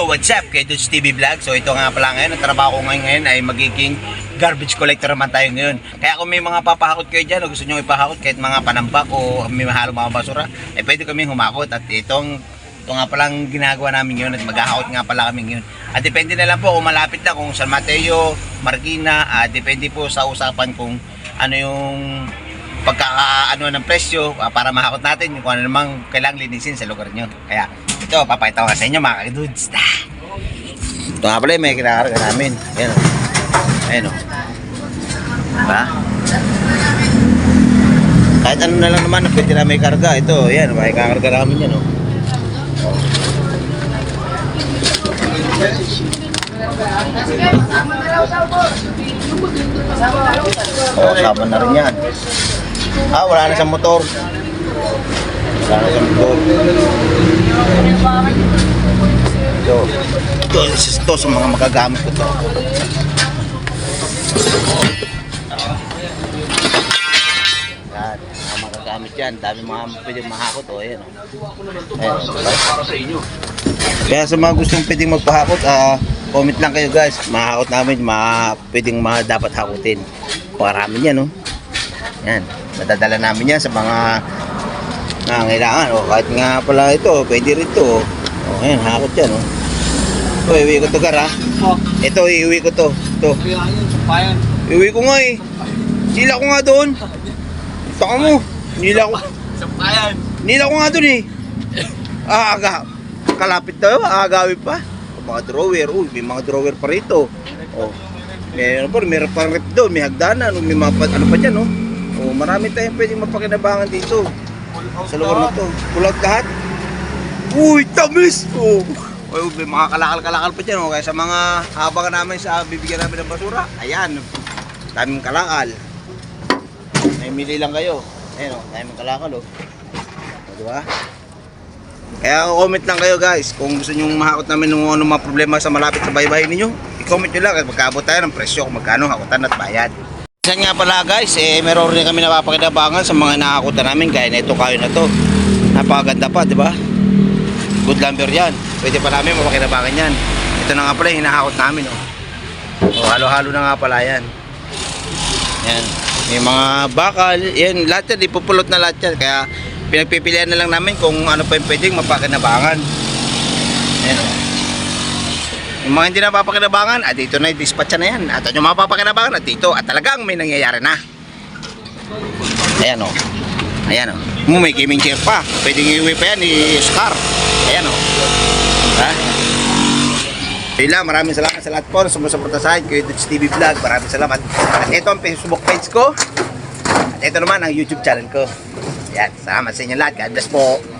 Yo, what's up? Kay Dudes TV Vlog. So ito nga pala ngayon, ang trabaho ko ngayon, ngayon ay magiging garbage collector naman tayo ngayon. Kaya kung may mga papahakot kayo dyan o gusto nyo ipahakot kahit mga panambak o may mahalo mga basura, eh pwede kami humakot. At itong ito nga palang ginagawa namin yun at maghahakot nga pala kami ngayon. At depende na lang po kung malapit na kung San Mateo, Marikina, at depende po sa usapan kung ano yung pagkakaano ng presyo ah, para mahakot natin kung ano namang kailangang linisin sa lugar nyo. Kaya ito, papakita ko sa inyo mga kadudes. Ito nga pala, may kinakarga namin. Ayan o. Ayan o. Diba? Kahit ano na lang naman, pwede na may karga. Ito, ayan, may kakarga namin yan o. Oh, sama na rin yan. Ah, wala na sa motor. Wala na sa motor. Ito. Ito, ito sa mga magagamit ko to. Yan, mga magagamit yan. Dami mga pwedeng mahakot. O, yan. Oh. Ayan, diba? Kaya sa mga gustong pwedeng magpahakot, ah, comment lang kayo guys. Mahakot namin, ma pwedeng mga dapat hakutin. Marami yan, no? Yan, nadadala namin yan sa mga nangangailangan. O kahit nga pala ito, pwede rin ito. O, yan, hakot yan, o. Ito, iwi ko to, Gar, ha? Oh, Ito, iwi ko to. Ito. Iwi ko nga, eh. Sila ko nga doon. Taka mo. Nila ko. Nila ko nga doon, eh. Ah, aga. Kalapit tayo, agawin pa. Mga drawer, uy, may mga drawer pa rito. Oh. Meron pa, meron pa rep doon, may hagdanan, may mga ano pa dyan, no? Oh, marami tayong pwedeng mapakinabangan dito. Sa lugar na to. Kulag lahat. Uy, tamis! Oh. Uy, may mga kalakal-kalakal pa dyan, oh. Kaya sa mga habang namin sa bibigyan namin ng basura, ayan, daming kalakal. May mili lang kayo. Ayan, oh, daming kalakal, oh. O, di ba? Kaya comment lang kayo guys kung gusto nyo mahakot namin ng ano mga problema sa malapit sa bahay-bahay ninyo. I-comment nyo lang at magkaabot tayo ng presyo kung magkano hakutan at bayad. Isa nga pala guys, eh, meron rin kami napapakinabangan sa mga nakakutan namin gaya na ito kayo na to. Napakaganda pa, di ba? Good lumber yan. Pwede pa namin mapakinabangan yan. Ito na nga pala yung hinahakot namin. Oh. Oh, halo-halo na nga pala yan. Yan. May mga bakal. Yan, lahat yan. Ipupulot na lahat yan. Kaya pinagpipilian na lang namin kung ano pa yung pwedeng mapakinabangan. Yan. Oh. Yung mga hindi na mapapakinabangan, at dito na dispatch na yan. At yung mapapakinabangan, at dito. At talagang may nangyayari na. Ayan o. Ayan o. Mo may gaming chair pa. Pwedeng iuwi pa yan ni Scar. Ayan o. Ha? Yun lang, maraming salamat sa lahat po sumusuporta sa akin. Kuya Dutch TV Vlog, maraming salamat. At ito ang Facebook page ko. At ito naman ang YouTube channel ko. Yan, salamat sa inyo lahat. God bless po.